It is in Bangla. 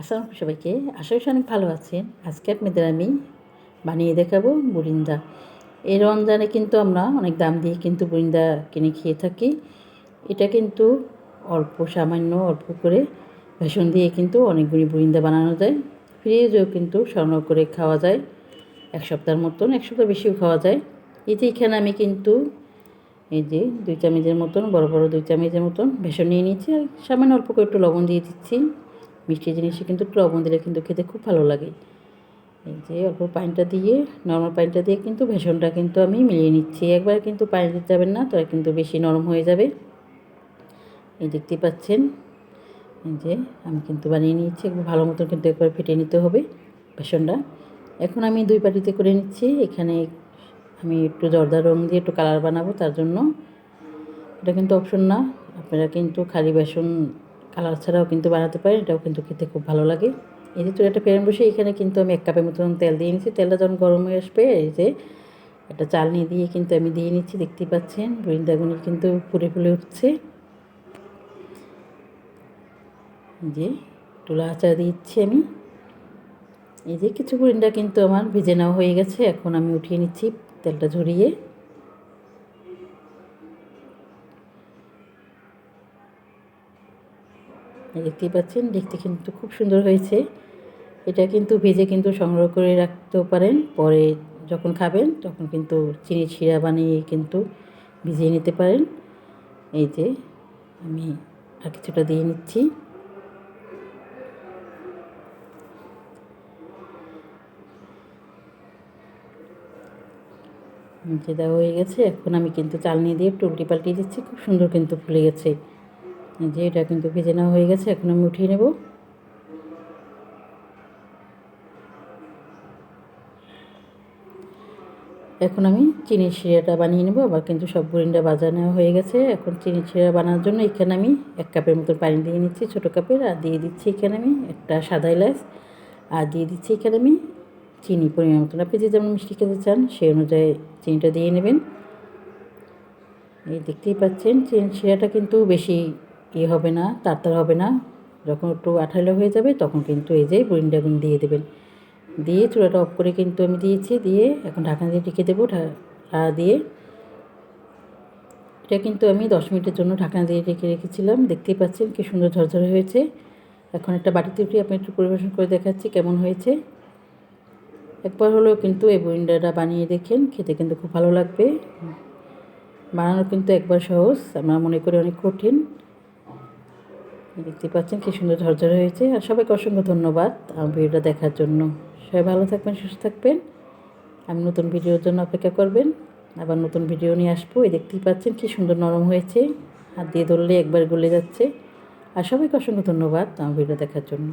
আসসালামু সবাইকে। আশা করি অনেক ভালো আছেন। আজকে আপনাদের আমি বানিয়ে দেখাবো বুরিন্দা। এই রমজানে কিন্তু আমরা অনেক দাম দিয়ে কিন্তু বুরিন্দা কিনে খেয়ে থাকি। এটা কিন্তু অল্প, সামান্য, অল্প করে বেসন দিয়ে কিন্তু অনেকগুলি বুরিন্দা বানানো যায়। ফ্রিজেও কিন্তু সংগ্রহ করে খাওয়া যায়। এক সপ্তাহের মতন, এক সপ্তাহ বেশিও খাওয়া যায়। এতে এখানে আমি কিন্তু এই যে দুই চামচের মতন, বড় বড় দুই চামচের মতন বেসন নিয়ে নিয়েছি আর সামান্য অল্প করে একটু লবণ দিয়ে দিচ্ছি। মিষ্টি জিনিসে কিন্তু একটু লবণ দিলে কিন্তু খেতে খুব ভালো লাগে। এই যে অল্প পানিটা দিয়ে নর্মাল পানিটা দিয়ে কিন্তু ভেষণটা কিন্তু আমি মিলিয়ে নিচ্ছি। একবার কিন্তু পানি দিতে যাবেন না, তাহলে কিন্তু বেশি নরম হয়ে যাবে। এই দেখতে পাচ্ছেন, এই যে আমি কিন্তু বানিয়ে নিয়েছি একটু ভালো মতো কিন্তু একবার ফেটে নিতে হবে ভেষণটা। এখন আমি দুই পাটিতে করে নিচ্ছি, এখানে আমি একটু জর্দা রং দিয়ে একটু কালার বানাবো, তার জন্য। এটা কিন্তু অপশন না, আপনারা কিন্তু খালি বেসন কালার ছাড়াও কিন্তু বানাতে পারেন এটাও কিন্তু খেতে খুব ভালো লাগে। এই যে একটা প্যান বসে, এখানে কিন্তু আমি এক কাপের মতন তেল দিয়ে নিচ্ছি। তেলটা যখন গরম হয়ে আসবে, এই যে একটা চালনি দিয়ে কিন্তু আমি দিয়ে নিচ্ছি, দেখতেই পাচ্ছেন। বৃন্দাগুনি কিন্তু ফুলে ফুলে উঠছে। যে টুলা আচার দিচ্ছি আমি। এই যে কিছু বরিন্ডা কিন্তু আমার ভেজে নেওয়া হয়ে গেছে, এখন আমি উঠিয়ে নিচ্ছি তেলটা ঝরিয়ে। দেখতেই পাচ্ছেন, দেখতে কিন্তু খুব সুন্দর হয়েছে। এটা কিন্তু ভেজে কিন্তু সংগ্রহ করে রাখতেও পারেন, পরে যখন খাবেন তখন কিন্তু চিনি শিরা বানিয়ে কিন্তু ভিজিয়ে নিতে পারেন। এই যে, আমি আর কিছুটা দিয়ে নিচ্ছি। নিচে দেওয়া হয়ে গেছে, এখন আমি কিন্তু চালনি দিয়ে একটু উল্টি পাল্টিয়ে দিচ্ছি, খুব সুন্দর কিন্তু ফুলে গেছে। যে এটা কিন্তু ভেজে নেওয়া হয়ে গেছে, এখন আমি উঠিয়ে নেব। এখন আমি চিনির শিরাটা বানিয়ে নেব, আবার কিন্তু সব বুরিনটা বাজা নেওয়া হয়ে গেছে। এখন চিনির শিরা বানানোর জন্য এখানে আমি এক কাপের মতো পানি দিয়ে নিচ্ছি, ছোটো কাপের, আর দিয়ে দিচ্ছি এখানে আমি একটা সাদা এলাচ। আর দিয়ে দিচ্ছি এখানে আমি চিনি পরিমাণ মতন। আপনি যে যেমন মিষ্টি খেতে চান সেই অনুযায়ী চিনিটা দিয়ে নেবেন। এই দেখতেই পাচ্ছেন চিনি শিরাটা কিন্তু বেশি ইয়ে হবে না তাড়াতাড়ি হবে না। যখন একটু আঠালো হয়ে যাবে, তখন কিন্তু এই যে বরিন্ডাগুন দিয়ে দেবেন। দিয়ে চুলাটা অফ করে কিন্তু আমি দিয়েছি, দিয়ে এখন ঢাকনা দিয়ে ঢেকে দেবো ঢাকা দিয়ে। এটা কিন্তু আমি দশ মিনিটের জন্য ঢাকনা দিয়ে রেখে রেখেছিলাম। দেখতেই পাচ্ছেন কি সুন্দর ঝরঝরে হয়েছে। এখন একটা বাটিতে উঠে আপনি একটু পরিবেশন করে দেখাচ্ছি কেমন হয়েছে। একবার হলেও কিন্তু এই বরিন্ডাটা বানিয়ে দেখেন, খেতে কিন্তু খুব ভালো লাগবে। বানানো কিন্তু একবার সহজ, আমরা মনে করি অনেক কঠিন। দেখতে পাচ্ছেন কি সুন্দর ঝরঝর হয়েছে। আর সবাইকে অসংখ্য ধন্যবাদ আমার ভিডিওটা দেখার জন্য। সবাই ভালো থাকবেন, সুস্থ থাকবেন। আমি নতুন ভিডিওর জন্য অপেক্ষা করবেন। আবার নতুন ভিডিও নিয়ে আসব। এই দেখতেই পাচ্ছেন কি সুন্দর নরম হয়েছে। হাত দিয়ে ধরলে একবার গলে যাচ্ছে। আর সবাইকে অসংখ্য ধন্যবাদ আমার ভিডিও দেখার জন্য।